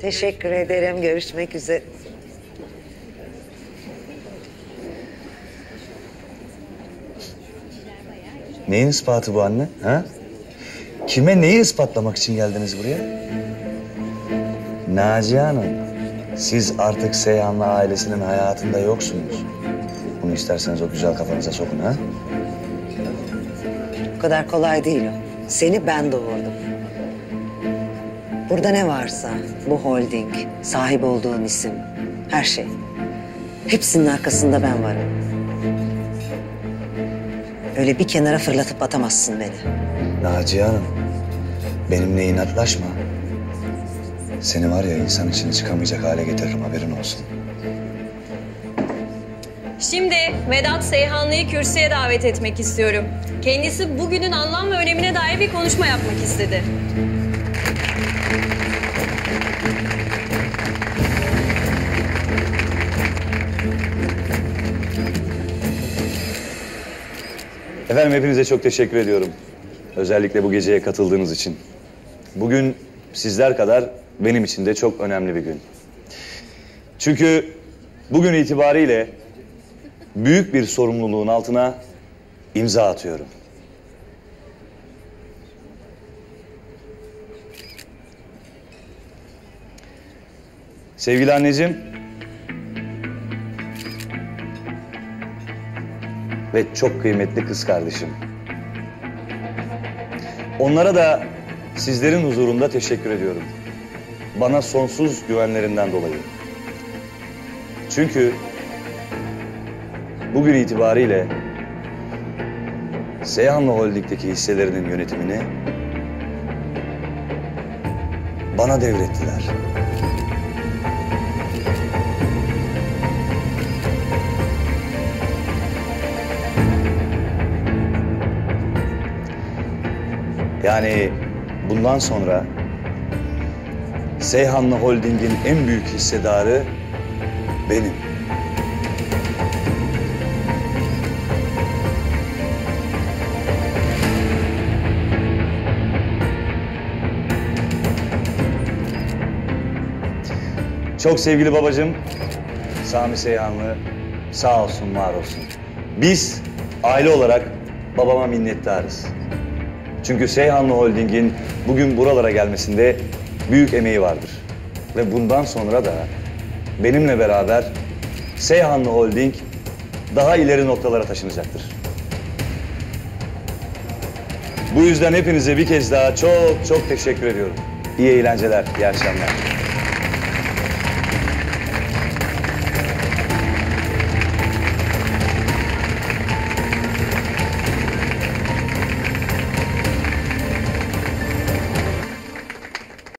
Teşekkür ederim. Görüşmek üzere. Neyin ispatı bu anne? Ha? Kime neyi ispatlamak için geldiniz buraya? Naciye Hanım, siz artık Seyhan'la ailesinin hayatında yoksunuz. Bunu isterseniz o güzel kafanıza sokun ha? Bu kadar kolay değil o. Seni ben doğurdum. Burada ne varsa bu holding, sahip olduğun isim, her şey. Hepsinin arkasında ben varım. Öyle bir kenara fırlatıp atamazsın beni. Naciye Hanım, benimle inatlaşma. Seni var ya insan için çıkamayacak hale getiririm haberin olsun. Şimdi Vedat Seyhanlı'yı kürsüye davet etmek istiyorum. Kendisi bugünün anlam ve önemine dair bir konuşma yapmak istedi. Efendim hepinize çok teşekkür ediyorum. Özellikle bu geceye katıldığınız için. Bugün sizler kadar benim için de çok önemli bir gün. Çünkü bugün itibariyle büyük bir sorumluluğun altına imza atıyorum. Sevgili anneciğim ve çok kıymetli kız kardeşim. Onlara da sizlerin huzurunda teşekkür ediyorum. Bana sonsuz güvenlerinden dolayı. Çünkü bugün itibariyle Seyhanlı Holding'deki hisselerinin yönetimini bana devrettiler. Yani bundan sonra Seyhanlı Holding'in en büyük hissedarı benim. Çok sevgili babacığım, Sami Seyhanlı sağ olsun, var olsun. Biz aile olarak babama minnettarız. Çünkü Seyhanlı Holding'in bugün buralara gelmesinde büyük emeği vardır. Ve bundan sonra da benimle beraber Seyhanlı Holding daha ileri noktalara taşınacaktır. Bu yüzden hepinize bir kez daha çok çok teşekkür ediyorum. İyi eğlenceler, iyi akşamlar.